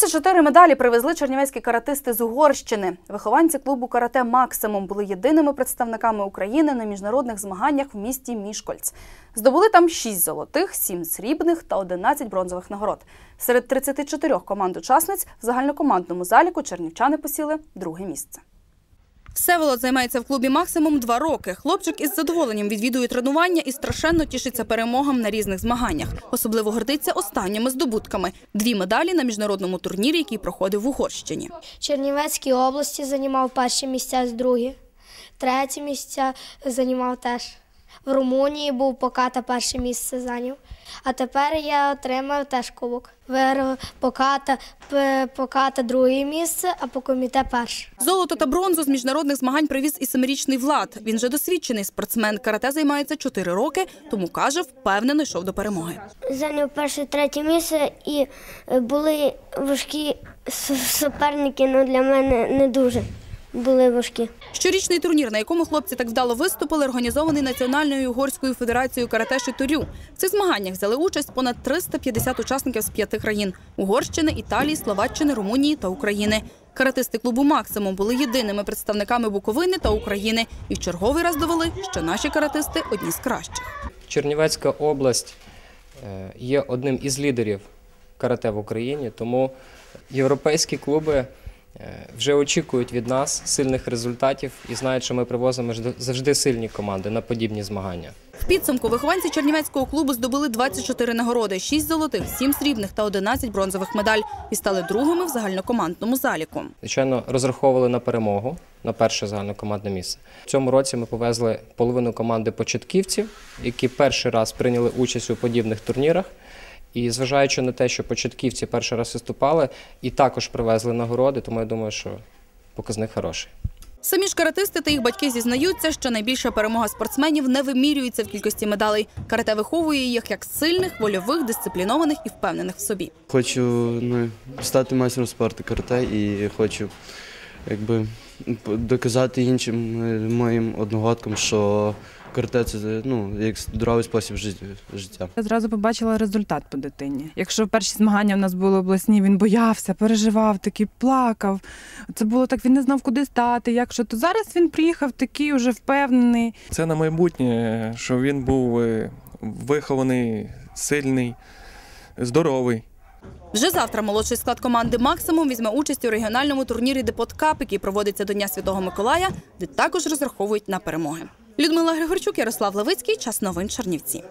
24 медалі привезли чернівецькі каратисти з Угорщини. Вихованці клубу карате Максимум були єдиними представниками України на міжнародних змаганнях в місті Мішкольц. Здобули там 6 золотих, 7 срібних та 11 бронзових нагород. Серед 34 команд-учасниць в загальнокомандному заліку чернівчани посіли друге місце. Всеволод займається в клубі максимум два роки. Хлопчик із задоволенням відвідує тренування і страшенно тішиться перемогам на різних змаганнях. Особливо гордиться останніми здобутками: дві медалі на міжнародному турнірі, який проходив в Угорщині. Чернівецькій області займав перші місця з другі, треті місця займав теж. В Румунії був поката перше місце зайняв. А тепер я отримав теж кубок. Виграв поката, поката друге місце, а по коміте перше. Золото та бронзу з міжнародних змагань привіз і семирічний Влад. Він же досвідчений спортсмен. Карате займається чотири роки, тому каже, впевнено йшов до перемоги. Зайняв перше третє місце і е, були важкі суперники, але для мене не дуже були важкі. Щорічний турнір, на якому хлопці так вдало виступили, організований Національною угорською федерацією карате Шитурю. В цих змаганнях взяли участь понад 350 учасників з п'яти країн: Угорщини, Італії, Словаччини, Румунії та України. Каратисти клубу Максимум були єдиними представниками Буковини та України і в черговий раз довели, що наші каратисти одні з кращих. Чернівецька область е, є одним із лідерів карате в Україні, тому європейські клуби вже очікують від нас сильних результатів і знають, що ми привозимо жд- завжди сильні команди на подібні змагання. В підсумку вихованці Чернівецького клубу здобули 24 нагороди, 6 золотих, 7 срібних та 11 бронзових медаль і стали другими в загальнокомандному заліку. Звичайно, розраховували на перемогу на перше загальнокомандне місце. В цьому році ми повезли половину команди початківців, які перший раз прийняли участь у подібних турнірах. І зважаючи на те, що початківці перший раз виступали, і також привезли нагороди, тому я думаю, що показник хороший. Самі ж каратисти та їх батьки зізнаються, що найбільша перемога спортсменів не вимірюється в кількості медалей. Карате виховує їх як сильних, вольових, дисциплінованих і впевнених в собі. Хочу ну, стати майстром спорту карате і хочу якби, доказати іншим е, моїм одногодкам, що карате це ну, як здоровий спосіб жит- життя. Я зразу побачила результат по дитині. Якщо перші змагання в нас були обласні, він боявся, переживав, такий плакав. Це було так, він не знав, куди стати, як що. То зараз він приїхав такий уже впевнений. Це на майбутнє, що він був е, вихований, сильний, здоровий. Вже завтра молодший склад команди Максимум візьме участь у регіональному турнірі Депот Кап, який проводиться до Дня Святого Миколая, де також розраховують на перемоги. Людмила Григорчук, Ярослав Левицький. Час новин Чернівці.